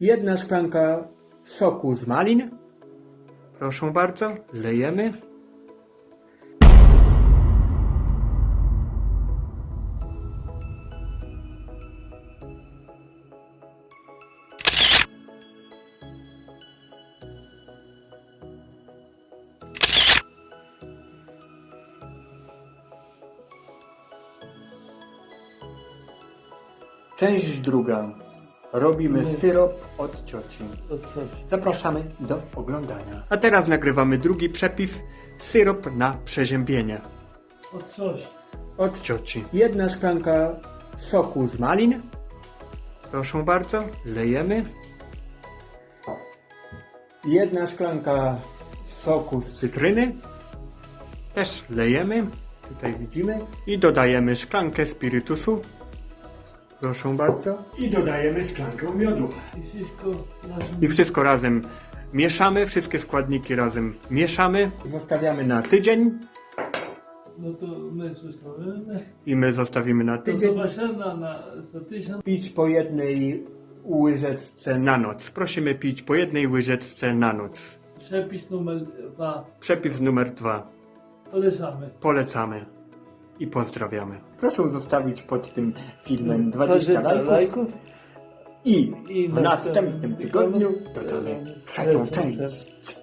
Jedna szklanka soku z malin. Proszę bardzo, lejemy. Część druga. Robimy syrop od cioci. Zapraszamy do oglądania. A teraz nagrywamy drugi przepis. Syrop na przeziębienie. To coś. Od cioci. Jedna szklanka soku z malin. Proszę bardzo, lejemy. Jedna szklanka soku z cytryny. Też lejemy. Tutaj widzimy. I dodajemy szklankę spirytusu. Proszę bardzo. I dodajemy szklankę miodu. I wszystko razem. I wszystko razem mieszamy, wszystkie składniki razem mieszamy. Zostawiamy na tydzień No to my zostawimy. i my zostawimy na tydzień. zobaczenia na za tysiąc. Pić po jednej łyżeczce na noc. Prosimy pić po jednej łyżeczce na noc. Przepis numer dwa. Przepis numer dwa. Polecamy. Polecamy i pozdrawiamy. Proszę zostawić pod tym filmem 20 lajków lajków. i I w następnym tygodniu dodamy trzecią część.